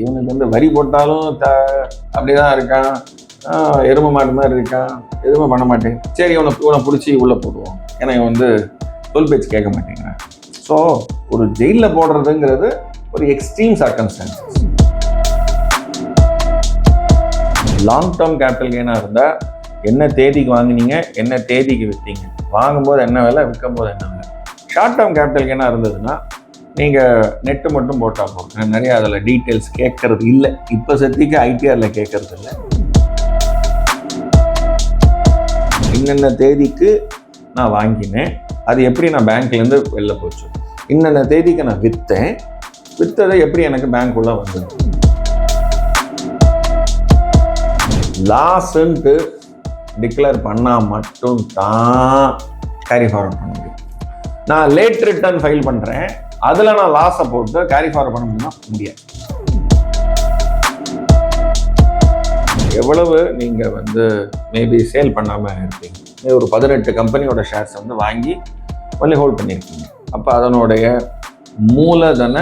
இவனுக்கு வந்து வரி போட்டாலும் த அப்படிதான் இருக்கான். எரும எருமை மாதிரி இருக்கான். எதுவுமே பண்ண மாட்டேன். சரி இவனை இவனை பிடிச்சி உள்ளே போடுவோம். ஏன்னா இவன் வந்து சொல் பேச்சு கேட்க மாட்டேங்கிறான். ஸோ ஒரு ஜெயிலில் போடுறதுங்கிறது ஒரு extreme circumstances long term capital கெயினாக இருந்தால் என்ன தேதிக்கு வாங்குனீங்க என்ன தேதிக்கு விற்றீங்க வாங்கும்போது என்ன விலை விற்கும் போது என்ன விலை? ஷார்ட் டேர்ம் கேபிட்டல் கெயினாக இருந்ததுன்னா நீங்கள் நெட்டு மட்டும் போட்டால் போதும். நிறைய அதில் டீட்டெயில்ஸ் கேட்கறது இல்லை. இப்போ சத்திக்கு ஐடிஆரில் கேட்கறது இல்லை. இன்னென்ன தேதிக்கு நான் வாங்கினேன் அது எப்படி நான் பேங்க்லேருந்து வெளில போச்சு. இன்னென்ன தேதிக்கு நான் விற்றேன் விற்றதை எப்படி எனக்கு பேங்க்குள்ளே வந்தது. லாஸ்ன்ட்டு டிக்ளேர் பண்ணால் மட்டும் தான் கேரி ஃபார்வர்ட் பண்ண முடியும். நான் லேட் ரிட்டர்ன் ஃபைல் பண்ணுறேன் அதில் நான் லாஸை போட்டு கேரி ஃபார் பண்ண முடியும்னா முடியாது. எவ்வளவு நீங்கள் வந்து மேபி சேல் பண்ணாமல் இருப்பீங்க? ஒரு பதினெட்டு கம்பெனியோட ஷேர்ஸ் வந்து வாங்கி ஒன்லி ஹோல்ட் பண்ணியிருக்கீங்க அப்போ அதனுடைய மூலதன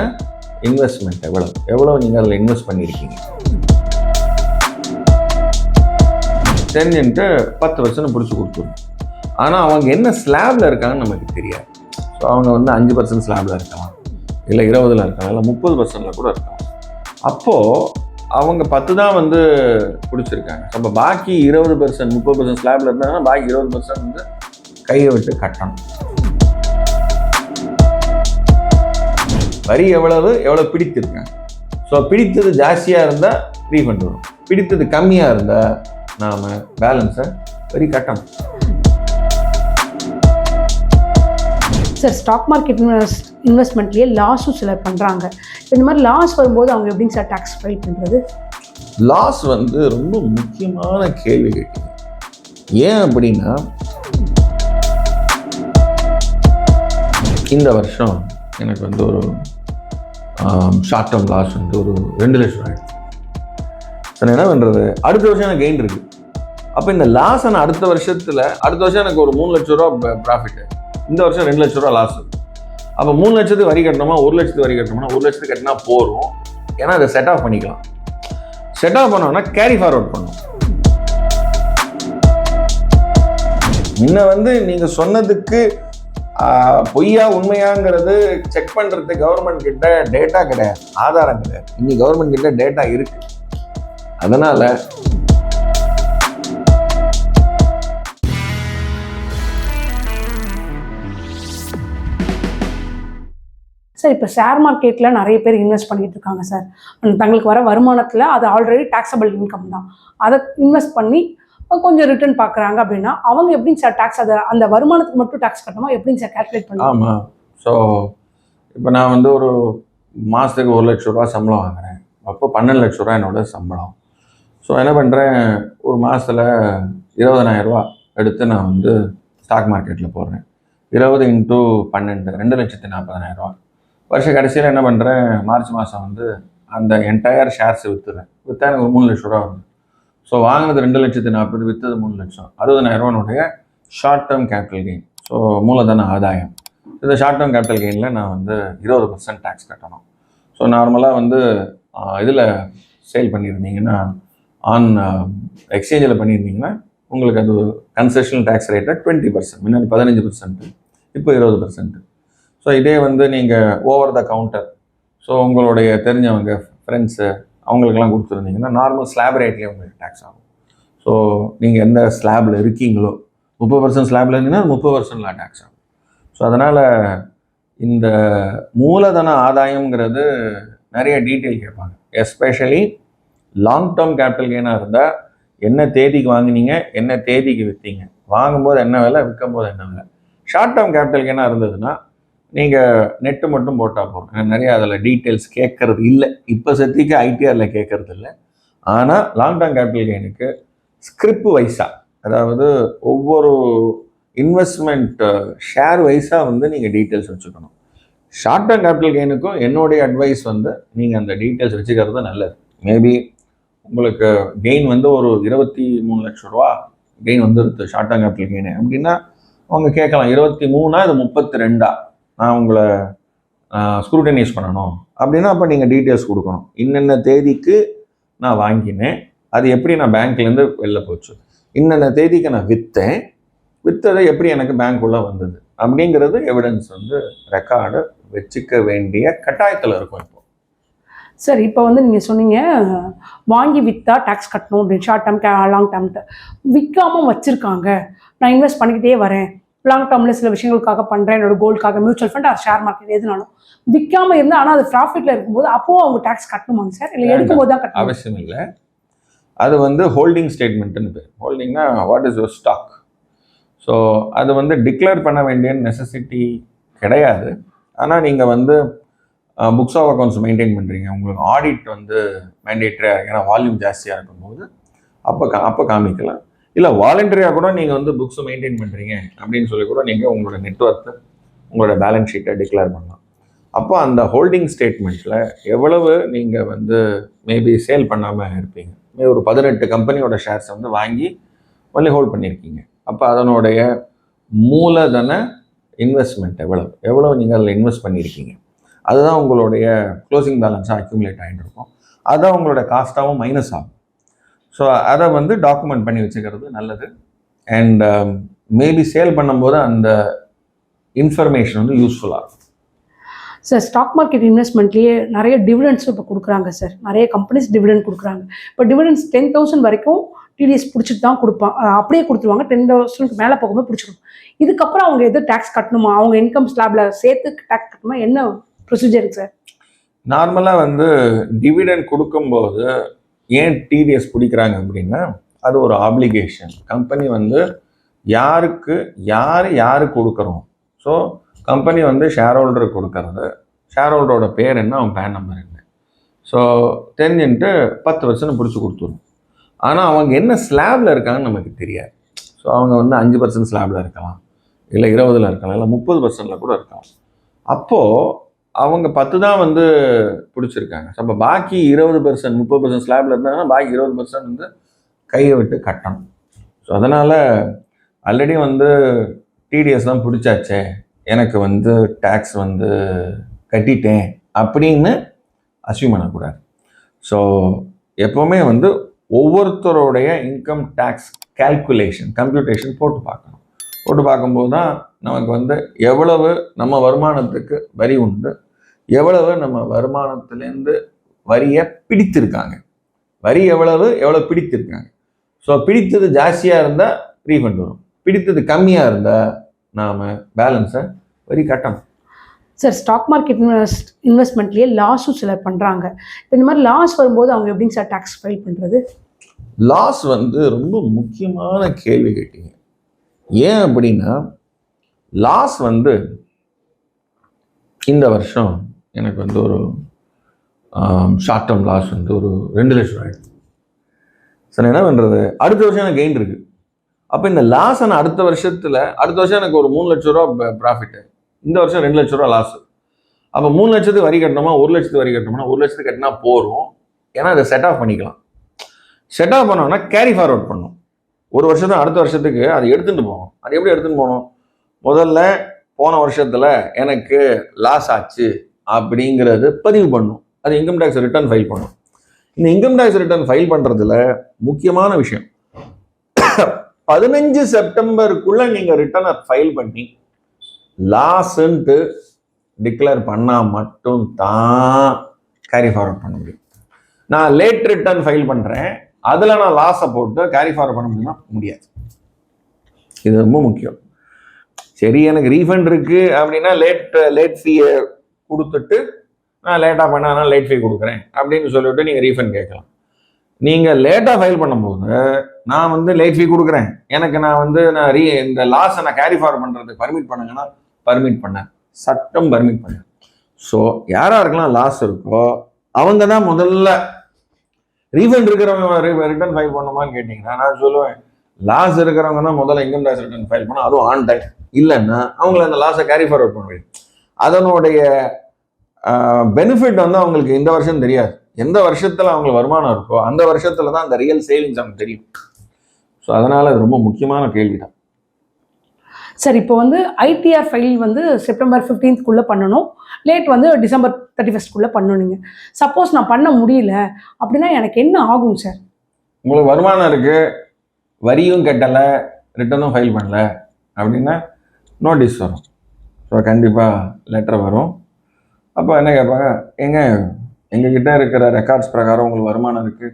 இன்வெஸ்ட்மெண்ட் எவ்வளவு? எவ்வளவு நீங்கள் அதில் இன்வெஸ்ட் பண்ணியிருக்கீங்க தெரிஞ்சுட்டு பத்து வருஷம் பிடிச்சி கொடுத்துருவோம் ஆனால் அவங்க என்ன ஸ்லாப்ல இருக்காங்கன்னு நமக்கு தெரியாது. ஸோ அவங்க வந்து அஞ்சு பர்சன்ட் ஸ்லாபில் இருக்கலாம். இல்லை இருபதில் இருக்கலாம் இல்லை முப்பது பர்சன்டில் கூட இருக்கலாம். அப்போது அவங்க பத்து தான் வந்து பிடிச்சிருக்காங்க. அப்போ பாக்கி இருபது பர்சன்ட் முப்பது பர்சன்ட் ஸ்லாபில் இருந்தாங்கன்னா பாக்கி இருபது பர்சன்ட் வந்து கையை விட்டு கட்டணும். வரி எவ்வளவு எவ்வளோ பிடித்திருக்காங்க ஸோ பிடித்தது ஜாஸ்தியாக இருந்தால் ரீஃபண்ட் வரும். பிடித்தது கம்மியாக இருந்தால் நாம் பேலன்ஸை வரி கட்டணும். சார் ஸ்டாக் மார்க்கெட் இன்வெஸ்ட் இன்வெஸ்ட்மெண்ட்லேயே லாஸும் சிலர் பண்ணுறாங்க இந்த மாதிரி லாஸ் வரும்போது அவங்க எப்படிங்க சார் டேக்ஸ் ஃபைல் பண்ணுறது லாஸ் வந்து ரொம்ப முக்கியமான கேள்வி கேட்டீங்க. ஏன் அப்படின்னா இந்த வருஷம் எனக்கு வந்து ஒரு ஷார்ட் டேர்ம் லாஸ் வந்து ஒரு ரெண்டு லட்சம் ஆயிடுச்சு. நான் என்ன பண்ணுறது அடுத்த வருஷம் எனக்கு கெயின் இருக்குது அப்போ இந்த லாஸ் ஆனால் அடுத்த வருஷத்தில் அடுத்த வருஷம் எனக்கு ஒரு மூணு லட்ச ரூபா ப்ராஃபிட் இந்த வருஷம் ரெண்டு லட்ச ரூபா லாஸ் அப்போ மூணு லட்சத்துக்கு வரி கட்டணுமா ஒரு லட்சத்துக்கு வரி கட்டணுமா ஒரு லட்சத்துக்கு கட்டினா போதும். ஏன்னா அதை செட் ஆஃப் பண்ணிக்கலாம். செட் ஆஃப் பண்ணோம்னா கேரி ஃபார்வர்ட் பண்ணும். முன்ன வந்து நீங்கள் சொன்னதுக்கு பொய்யா உண்மையாங்கிறது செக் பண்ணுறது கவர்மெண்ட் கிட்ட டேட்டா கிடையாது ஆதாரம் கிடையாது. இன்னைக்கு கவர்மெண்ட் கிட்ட டேட்டா இருக்கு. அதனால் சார் இப்போ ஷேர் மார்க்கெட்டில் நிறைய பேர் இன்வெஸ்ட் பண்ணிட்டு இருக்காங்க சார் தங்களுக்கு வர வருமானத்தில் அது ஆல்ரெடி டேக்ஸபிள் இன்கம் தான். அதை இன்வெஸ்ட் பண்ணி கொஞ்சம் ரிட்டர்ன் பார்க்குறாங்க அப்படின்னா அவங்க எப்படிங்க சார் டேக்ஸ் அதை அந்த வருமானத்துக்கு மட்டும் டேக்ஸ் கட்டணுமா? எப்படிங்க சார் கேல்குலேட் பண்ணுவாங்க ஆமாம் ஸோ இப்போ நான் வந்து ஒரு மாதத்துக்கு ஒரு லட்ச ரூபா சம்பளம் வாங்குறேன். அப்போ பன்னெண்டு லட்ச ரூபா என்னோட சம்பளம். ஸோ என்ன பண்ணுறேன் ஒரு மாதத்தில் இருபதனாயிரரூபா எடுத்து நான் வந்து ஸ்டாக் மார்க்கெட்டில் போடுறேன். இருபது இன்ட்டு பன்னெண்டு ரெண்டு லட்சத்தி நாற்பதனாயிரரூபா வருஷ கடைசியில் என்ன பண்ணுறேன் மார்ச் மாதம் வந்து அந்த என்டையர் ஷேர்ஸை விற்றுறேன் விற்றா எனக்கு ஒரு மூணு லட்ச ரூபா வருது ஸோ வாங்கினது ரெண்டு லட்சத்து நாற்பது விற்றது மூணு லட்சம். அறுபதனாயிரம் short term capital gain so மூலதன ஆதாயம். இந்த ஷார்ட் டேர்ம் கேபிட்டல் கெயினில் நான் வந்து இருபது பர்சன்ட் டேக்ஸ் கட்டணும். ஸோ நார்மலாக வந்து இதில் சேல் பண்ணியிருந்தீங்கன்னா ஆன் எக்ஸ்சேஞ்சில் பண்ணியிருந்தீங்கன்னா உங்களுக்கு அது கன்செஷனல் டேக்ஸ் ரேட்டை டுவெண்ட்டி பர்சன்ட் முன்னாடி பதினஞ்சு பர்சன்ட்டு இப்போ இருபது பர்சன்ட்டு ஸோ இதே வந்து நீங்கள் ஓவர் த கவுண்டர் ஸோ உங்களுடைய தெரிஞ்சவங்க ஃப்ரெண்ட்ஸு அவங்களுக்கெல்லாம் கொடுத்துருந்தீங்கன்னா நார்மல் ஸ்லாப் ரேட்லேயே உங்களுக்கு டேக்ஸ் ஆகும். ஸோ நீங்கள் எந்த ஸ்லாபில் இருக்கீங்களோ முப்பது பர்சன்ட் ஸ்லாபில் இருந்தீங்கன்னா முப்பது பர்சன்ட்லாம் டேக்ஸ் ஆகும். ஸோ அதனால் இந்த மூலதன ஆதாயம்ங்கிறது நிறைய டீட்டெயில் கேட்பாங்க. எஸ்பெஷலி லாங் டேர்ம் கேபிட்டல் கெயினாக இருந்தால் என்ன தேதிக்கு வாங்குனீங்க என்ன தேதிக்கு விற்றீங்க வாங்கும்போது என்ன விலை விற்கும் போது என்ன விலை? ஷார்ட் டேர்ம் கேபிட்டல் கெயினாக இருந்ததுன்னா நீங்கள் நெட்டு மட்டும் போட்டால் போதும். நிறைய அதில் டீட்டெயில்ஸ் கேட்கறது இல்லை. இப்போ சத்திக்கு ஐடிஆரில் கேட்கறது இல்லை. ஆனால் லாங் டேர்ம் கேபிட்டல் கெயினுக்கு ஸ்கிரிப் வைஸாக அதாவது ஒவ்வொரு இன்வெஸ்ட்மெண்ட் ஷேர் வைஸாக வந்து நீங்கள் டீட்டெயில்ஸ் வச்சுக்கணும். ஷார்ட் டேர்ம் கேபிட்டல் கெயினுக்கும் என்னுடைய அட்வைஸ் வந்து நீங்கள் அந்த டீட்டெயில்ஸ் வச்சுக்கிறது நல்லது. மேபி உங்களுக்கு கெயின் வந்து ஒரு இருபத்தி மூணு லட்ச ரூபா கெயின் வந்துருது ஷார்ட் டேர்ம் கேபிட்டல் கெயின் அப்படின்னா அவங்க கேட்கலாம் இருபத்தி மூணா இது முப்பத்தி ரெண்டா? நான் உங்களை ஸ்க்ரூட்டனைஸ் பண்ணணும். அப்படின்னா அப்போ நீங்கள் டீட்டெயில்ஸ் கொடுக்கணும். இன்னென்ன தேதிக்கு நான் வாங்கினேன் அது எப்படி நான் பேங்க்லேருந்து வெளில போச்சு இன்னென்ன தேதிக்கு நான் விற்றேன் விற்றதை எப்படி எனக்கு பேங்க்குள்ளே வந்தது அப்படிங்கிறது எவிடன்ஸ் வந்து ரெக்கார்டு வச்சுக்க வேண்டிய கட்டாயத்தில் இருக்கும் இப்போ. சார் இப்போ வந்து நீங்கள் சொன்னீங்க வாங்கி விற்றா டேக்ஸ் கட்டணும் அப்படின்னு ஷார்ட் டேர்ம் லாங் டேர்ம்ட்டு விற்காமல் வச்சுருக்காங்க. நான் இன்வெஸ்ட் பண்ணிக்கிட்டே வரேன். லாங் டேர்மில் சில விஷயங்களுக்காக பண்ணுறேன் என்னோட கோல்டுக்காக மியூச்சுவல் ஃபண்ட் ஷேர் மார்க்கெட் எதுனாலும். விற்காம இருந்தால் ஆனால் அது ப்ராஃபிட்டில் இருக்கும்போது அப்போது அவங்க டேக்ஸ் கட்டணுமாங்க சார் இல்லை எடுக்கும்போது தான் கட்டணும்? அவசியம் இல்லை. அது வந்து ஹோல்டிங் ஸ்டேட்மெண்ட்டுன்னு பேர். ஹோல்டிங்னா what is your stock so அது வந்து டிக்ளேர் பண்ண வேண்டிய நெசசிட்டி கிடையாது. ஆனால் நீங்கள் வந்து புக்ஸ் ஆஃப் அக்கௌண்ட்ஸ் மெயின்டைன் பண்ணுறீங்க உங்களுக்கு ஆடிட் வந்து மேண்டேட்டரியாக ஏன்னா வால்யூம் ஜாஸ்தியாக இருக்கும்போது அப்போ கா அப்போ காமிக்கலாம். இல்லை வாலண்டரியாக கூட நீங்கள் வந்து புக்ஸ் மெயின்டைன் பண்ணுறீங்க அப்படின்னு சொல்லி கூட நீங்கள் உங்களோட நெட்ஒர்க்கை உங்களோட பேலன்ஸ் ஷீட்டை டிக்ளேர் பண்ணலாம். அப்போ அந்த ஹோல்டிங் ஸ்டேட்மெண்ட்டில் எவ்வளவு நீங்கள் வந்து மேபி சேல் பண்ணாமல் இருப்பீங்க? மே ஒரு பதினெட்டு கம்பெனியோட ஷேர்ஸ் வந்து வாங்கி ஒன்லி ஹோல்ட் பண்ணியிருக்கீங்க அப்போ அதனுடைய மூலதன இன்வெஸ்ட்மெண்ட் எவ்வளவு? எவ்வளவு நீங்கள் அதில் இன்வெஸ்ட் பண்ணியிருக்கீங்க அதுதான் உங்களுடைய க்ளோசிங் பேலன்ஸாக அக்யூமுலேட் ஆகிட்டு இருக்கும். அதுதான் உங்களோட காஸ்ட்டாகவும் மைனஸ் ஆகும். ஸோ அதை வந்து டாக்குமெண்ட் பண்ணி வச்சுக்கிறது நல்லது. அண்ட் மேபி சேல் பண்ணும்போது அந்த இன்ஃபர்மேஷன் வந்து யூஸ்ஃபுல்லாக இருக்கும். சார் ஸ்டாக் மார்க்கெட் இன்வெஸ்ட்மெண்ட்லேயே நிறைய டிவிடெண்ட்ஸும் இப்போ கொடுக்குறாங்க சார் நிறைய கம்பெனிஸ் டிவிடெண்ட் கொடுக்குறாங்க. இப்போ டிவிடெண்ட்ஸ் டென் தௌசண்ட் வரைக்கும் டிடிஎஸ் பிடிச்சிட்டு தான் கொடுப்பாங்க அப்படியே கொடுத்துருவாங்க. டென் தௌசண்ட்க்கு மேலே போகும்போது பிடிச்சிடும் இதுக்கப்புறம் அவங்க எது டேக்ஸ் கட்டணுமா? அவங்க இன்கம் ஸ்லாப்ல சேர்த்து டேக்ஸ் கட்டணுமா? என்ன ப்ரொசீஜர் சார் நார்மலாக வந்து டிவிடெண்ட் கொடுக்கும்போது ஏன் டிடிஎஸ் பிடிக்கிறாங்க அப்படின்னா அது ஒரு ஆப்ளிகேஷன் கம்பெனி வந்து யாருக்கு யார் யாருக்கு கொடுக்குறோம்? ஸோ கம்பெனி வந்து ஷேர் ஹோல்டருக்கு கொடுக்கறது. ஷேர் ஹோல்டரோட பேர் என்ன? அவன் பேன் நம்பர் என்ன? ஸோ தெரிஞ்சுன்ட்டு பத்து பர்சன்ட் பிடிச்சி கொடுத்துரும். ஆனால் அவங்க என்ன ஸ்லாபில் இருக்காங்கன்னு நமக்கு தெரியாது. ஸோ அவங்க வந்து அஞ்சு பர்சன்ட் ஸ்லாபில் இருக்கலாம். இல்லை இருபதில் இருக்கலாம். இல்லை முப்பது பர்சன்டில் கூட இருக்கலாம். அப்போது அவங்க பத்து தான் வந்து பிடிச்சிருக்காங்க. ஸோ அப்போ பாக்கி இருபது பர்சன்ட் முப்பது பர்சன்ட் ஸ்லாப்ல இருந்தாங்கன்னா பாக்கி இருபது பர்சன்ட் வந்து கையை விட்டு கட்டணும். ஸோ அதனால் ஆல்ரெடி வந்து டிடிஎஸ் தான் பிடிச்சாச்சே. எனக்கு வந்து டேக்ஸ் வந்து கட்டிட்டேன் அப்படின்னு அசியூம் பண்ணக்கூடாது. ஸோ எப்போவுமே வந்து ஒவ்வொருத்தருடைய இன்கம் டேக்ஸ் கால்குலேஷன் கம்ப்யூட்டேஷன் போட்டு பார்க்கணும். போட்டு பார்க்கும்போது தான் நமக்கு வந்து எவ்வளவு நம்ம வருமானத்துக்கு வரி உண்டு எவ்வளவு நம்ம வருமானத்திலேருந்து வரியை பிடித்திருக்காங்க? வரி எவ்வளவு எவ்வளோ பிடித்திருக்காங்க? ஸோ பிடித்தது ஜாஸ்தியாக இருந்தால் ரீஃபண்ட் வரும். பிடித்தது கம்மியாக இருந்தால் நாம் பேலன்ஸை வரி கட்டணும். சார் ஸ்டாக் மார்க்கெட் இன்வெஸ்ட் இன்வெஸ்ட்மெண்ட்லேயே லாஸும் சிலர் பண்ணுறாங்க இப்போ இந்த மாதிரி லாஸ் வரும்போது அவங்க எப்படிங்க சார் டேக்ஸ் ஃபைல் பண்ணுறது லாஸ் வந்து ரொம்ப முக்கியமான கேள்வி கேட்டீங்க. ஏன் அப்படின்னா லாஸ் வந்து இந்த வருஷம் எனக்கு வந்து ஒரு ஷார்ட் டேர்ம் லாஸ் வந்து ஒரு ரெண்டு லட்சம் ரூபாய். நான் என்ன பண்ணுறது அடுத்த வருஷம் எனக்கு கெயின் இருக்குது அப்போ இந்த லாஸ் நான் அடுத்த வருஷத்தில் அடுத்த வருஷம் எனக்கு ஒரு மூணு லட்ச ரூபா ப்ராஃபிட்டு இந்த வருஷம் ரெண்டு லட்ச ரூபா லாஸ் அப்போ மூணு லட்சத்துக்கு வரி கட்டணுமா? ஒரு லட்சத்துக்கு வரி கட்டணுமா? ஒரு லட்சத்துக்கு கட்டினா போகிறோம் ஏன்னா அதை செட் ஆஃப் பண்ணிக்கலாம். செட் ஆஃப் பண்ணோம்னா கேரி ஃபார்வர்ட் பண்ணும். ஒரு வருஷத்துக்கு அடுத்த வருஷத்துக்கு அதை எடுத்துகிட்டு போகணும். அது எப்படி எடுத்துகிட்டு போகணும்? முதல்ல போன வருஷத்தில் எனக்கு லாஸ் ஆச்சு. அப்படிங்கிறது பதிவு பண்ணும். அது இன்கம் டேக்ஸ் ரிட்டர்ன் ஃபைல் பண்ணும். இந்த இன்கம் டேக்ஸ் ரிட்டர்ன் ஃபைல் பண்ணுறதுல முக்கியமான விஷயம். பதினஞ்சு செப்டம்பருக்குள்ளே நீங்கள் ரிட்டர்னை ஃபைல் பண்ணி லாஸ்ன்ட்டு டிக்ளேர் பண்ணால் மட்டும் தான் கேரி ஃபார்வர்ட் பண்ண முடியும். நான் லேட் ரிட்டர்ன் ஃபைல் பண்ணுறேன் அதில் நான் லாஸை போட்டு கேரி ஃபார்வர்ட் பண்ண முடியுமா? முடியாது. இது ரொம்ப முக்கியம். சரி எனக்கு ரீஃபண்ட் இருக்குது அப்படின்னா லேட் லேட் ஃபீயை கொடுத்துட்டு நான் லேட்டாக பண்ணால் லேட் ஃபீ கொடுக்குறேன் அப்படின்னு சொல்லிட்டு நீங்கள் ரீஃபண்ட் கேட்கலாம். நீங்கள் லேட்டாக ஃபைல் பண்ணும்போது நான் வந்து லேட் ஃபீ கொடுக்குறேன். எனக்கு நான் வந்து நான் ரீ இந்த லாஸை நான் கேரி ஃபார் பண்ணுறதுக்கு பர்மிட் பண்ணுங்கன்னா பர்மிட் பண்ணேன் சட்டம் பர்மிட் பண்ணேன் ஸோ யாராருக்கெல்லாம் லாஸ் இருக்கோ அவங்க தான் முதல்ல ரீஃபண்ட் இருக்கிறவங்க ரிட்டர்ன் ஃபைல் பண்ணுமான்னு கேட்டிங்கன்னா நான் சொல்லுவேன் லாஸ் இருக்கிறவங்க தான் முதல்ல இன்கம் டேக்ஸ் ரிட்டர்ன் ஃபைல் பண்ணால் அதுவும் ஆன் டைம் இல்லைன்னா அவங்கள அந்த லாஸை கேரி ஃபார்வர்ட் பண்ண முடியும் அதனுடைய பெனிஃபிட் வந்து அவங்களுக்கு இந்த வருஷம் தெரியாது. எந்த வருஷத்தில் அவங்களுக்கு வருமானம் இருக்கோ அந்த வருஷத்துல தான் அந்த ரியல் சேவிங்ஸ் அவங்களுக்கு தெரியும். ஸோ அதனால அது ரொம்ப முக்கியமான கேள்வி தான் சார் இப்போ வந்து ஐடிஆர் ஃபைல் வந்து செப்டம்பர் ஃபிஃப்டீன்த்குள்ளே பண்ணணும். லேட் வந்து டிசம்பர் தேர்ட்டி ஃபஸ்ட்குள்ளே பண்ணணுங்க சப்போஸ் நான் பண்ண முடியல அப்படின்னா எனக்கு என்ன ஆகும் சார் உங்களுக்கு வருமானம் இருக்குது வரியும் கட்டலை ரிட்டனும் ஃபைல் பண்ணல அப்படின்னா நோட்டீஸ் வரும். ஸோ கண்டிப்பாக லெட்டர் வரும். அப்போ என்ன கேட்பாங்க எங்க எங்ககிட்ட இருக்கிற ரெக்கார்ட்ஸ் பிரகாரம் உங்களுக்கு வருமானம் இருக்குது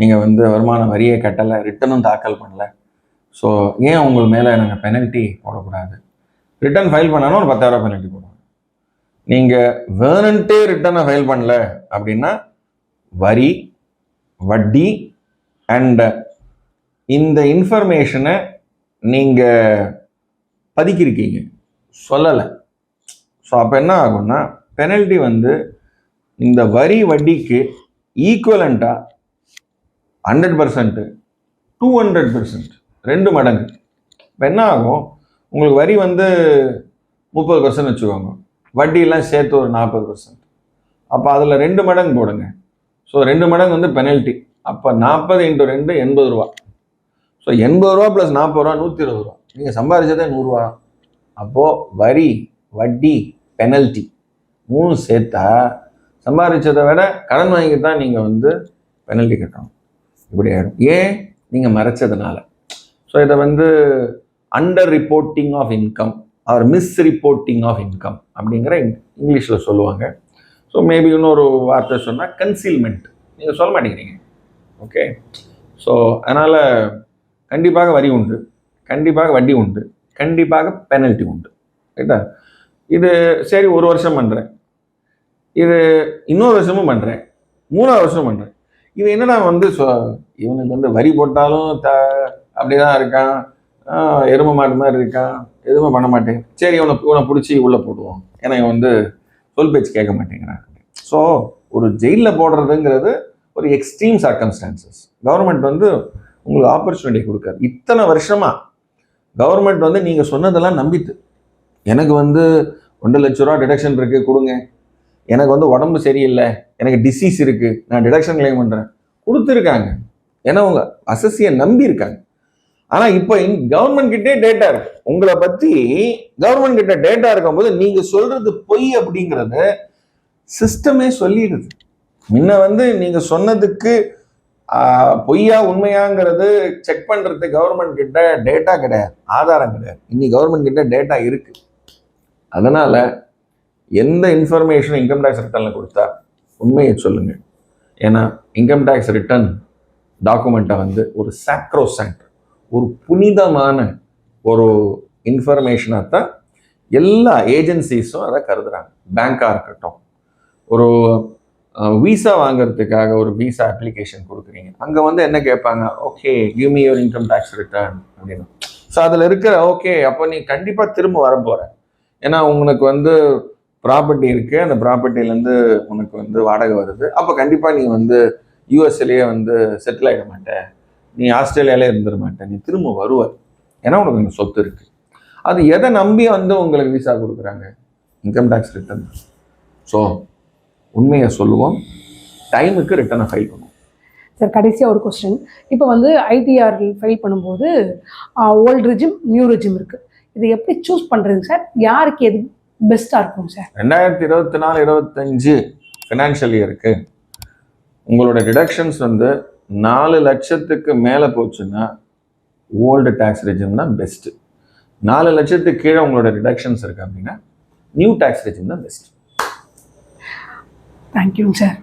நீங்கள் வந்து வருமான வரியே கட்டலை ரிட்டனும் தாக்கல் பண்ணல. ஸோ ஏன் உங்கள் மேலே நாங்கள் பெனல்ட்டி போடக்கூடாது? ரிட்டன் ஃபைல் பண்ணாலும் ஒரு பத்தாயிரம் பெனல்ட்டி போடுவாங்க. நீங்கள் வேணுன்ட்டே ரிட்டனை ஃபைல் பண்ணல அப்படின்னா வரி வட்டி அண்ட் இந்த இன்ஃபர்மேஷனை நீங்கள் பதுக்கியிருக்கீங்க. சொல்லலை. ஸோ அப்போ என்ன ஆகும்னா பெனல்ட்டி வந்து இந்த வரி வட்டிக்கு ஈக்குவலண்ட்டாக hundred percent two hundred percent ரெண்டு மடங்கு. இப்போ என்ன ஆகும்? உங்களுக்கு வரி வந்து முப்பது பர்சன்ட் வச்சுக்கோங்க. வட்டியெல்லாம் சேர்த்து ஒரு நாற்பது பர்சன்ட் அப்போ அதில் ரெண்டு மடங்கு போடுங்க. ஸோ ரெண்டு மடங்கு வந்து பெனல்ட்டி அப்போ நாற்பது இன்ட்டு ரெண்டு எண்பது ரூபா. ஸோ எண்பது ரூபா ப்ளஸ் நாற்பது ரூபா நூற்றி இருபது ரூபா. நீங்கள் சம்பாதிச்சதே நூறுரூவா அப்போது வரி வட்டி பெனல்ட்டி மூணு சேர்த்தா சம்பாதிச்சதை விட கடன் வாங்கி தான் நீங்கள் வந்து பெனல்ட்டி கட்டணும். இப்படி ஆகிடும் ஏன்? நீங்கள் மறைச்சதுனால. ஸோ இதை வந்து underreporting of income or misreporting of income அப்படிங்கிற இங்கிலீஷில் சொல்லுவாங்க. ஸோ மேபி இன்னொரு வார்த்தை சொன்னால் கன்சீல்மெண்ட் நீங்கள் சொல்ல மாட்டேங்கிறீங்க. ஓகே ஸோ அதனால் கண்டிப்பாக வரி உண்டு. கண்டிப்பாக வட்டி உண்டு. கண்டிப்பாக பெனல்ட்டி உண்டு. ரைட்டா இது சரி ஒரு வருஷம் பண்ணுறேன் இது இன்னொரு வருஷமும் பண்ணுறேன் மூணாவது வருஷம் பண்ணுறேன் இது என்னடா வந்து இவனுக்கு வந்து வரி போட்டாலும் த அப்படி தான் இருக்கான். எரும எருமை மாடு மாதிரி இருக்கான். எதுவுமே பண்ண மாட்டேன். சரி இவனை இவனை பிடிச்சி உள்ளே போடுவோம். ஏன்னா இவன் வந்து சொல் பேச்சு கேட்க மாட்டேங்கிறான். ஸோ ஒரு ஜெயிலில் போடுறதுங்கிறது ஒரு எக்ஸ்ட்ரீம் சர்க்கம்ஸ்டான்சஸ் கவர்மெண்ட் வந்து உங்களுக்கு ஆப்பர்ச்சுனிட்டி கொடுக்காது. இத்தனை வருஷமாக கவர்மெண்ட் வந்து நீங்கள் சொன்னதெல்லாம் நம்பித்து. எனக்கு வந்து ஒன்றரை லட்ச ரூபா டிடக்ஷன் இருக்குது கொடுங்க. எனக்கு வந்து உடம்பு சரியில்லை எனக்கு டிசீஸ் இருக்குது நான் டிடக்ஷன் கிளைம் பண்ணுறேன் கொடுத்துருக்காங்க. ஏன்னா உங்கள் அசசியை நம்பியிருக்காங்க. ஆனால் இப்போ இப்போ கவர்மெண்ட் கிட்டே டேட்டா இருக்கு. உங்களை பற்றி கவர்மெண்ட் கிட்ட டேட்டா இருக்கும்போது நீங்கள் சொல்கிறது பொய் அப்படிங்கிறத சிஸ்டமே சொல்லிடுது. முன்ன வந்து நீங்கள் சொன்னதுக்கு பொய்யா உண்மையாங்கிறது செக் பண்ணுறது கவர்மெண்ட் கிட்ட டேட்டா கிடையாது ஆதாரம் கிடையாது. இன்னி கவர்மெண்ட் கிட்ட டேட்டா இருக்கு. அதனால் எந்த இன்ஃபர்மேஷன் இன்கம் டேக்ஸ் ரிட்டர்னில் கொடுத்தா உண்மையை சொல்லுங்கள் ஏன்னா இன்கம் டேக்ஸ் ரிட்டர்ன் டாக்குமெண்ட்டை வந்து ஒரு சாக்ரோசன்ட் ஒரு புனிதமான ஒரு இன்ஃபர்மேஷனாக தான் எல்லா ஏஜென்சிஸும் அதை கருதுகிறாங்க பேங்காக இருக்கட்டும் ஒரு விசா வாங்குறதுக்காக ஒரு விசா அப்ளிகேஷன் கொடுக்குறீங்க. அங்கே வந்து என்ன கேட்பாங்க? Okay give me your income tax return அப்படின்னு. ஸோ அதில் இருக்கிற ஓகே அப்போ நீ கண்டிப்பாக திரும்ப வர போகிற ஏன்னா உங்களுக்கு வந்து ப்ராப்பர்ட்டி இருக்குது அந்த ப்ராப்பர்ட்டிலேருந்து உனக்கு வந்து வாடகை வருது. அப்போ கண்டிப்பாக நீ வந்து யூஎஸ்லேயே வந்து செட்டில் ஆகிட மாட்ட. நீ ஆஸ்திரேலியாலே இருந்துட மாட்டேன் நீ திரும்ப வருவ ஏன்னா உனக்கு அங்கே சொத்து இருக்குது அது எதை நம்பி வந்து உங்களுக்கு விசா கொடுக்குறாங்க? இன்கம் டேக்ஸ் ரிட்டர்ன் ஸோ உண்மையை சொல்லுவோம். டைமுக்கு ரிட்டர்னை ஃபைல் பண்ணுவோம். சார் கடைசியாக ஒரு கொஸ்டின் இப்போ வந்து ஐடிஆர் ஃபைல் பண்ணும்போது ஓல்டு ரெஜிம் நியூ ரெஜிம் இருக்குது இது எப்படி சூஸ் பண்ணுறதுங்க சார் யாருக்கு எது பெஸ்ட்டாக இருக்கும் சார் ரெண்டாயிரத்தி இருபத்தி நாலு இருபத்தஞ்சு ஃபினான்ஷியல் இயருக்கு உங்களோட டிடக்ஷன்ஸ் வந்து நாலு லட்சத்துக்கு மேலே போச்சுன்னா ஓல்டு டேக்ஸ் ரெஜிம் தான் பெஸ்ட்டு நாலு லட்சத்துக்கு கீழே உங்களோட டிடக்ஷன்ஸ் இருக்கு அப்படின்னா நியூ டேக்ஸ் ரெஜிம் தான் பெஸ்ட் தேங்க்யூங்க சார்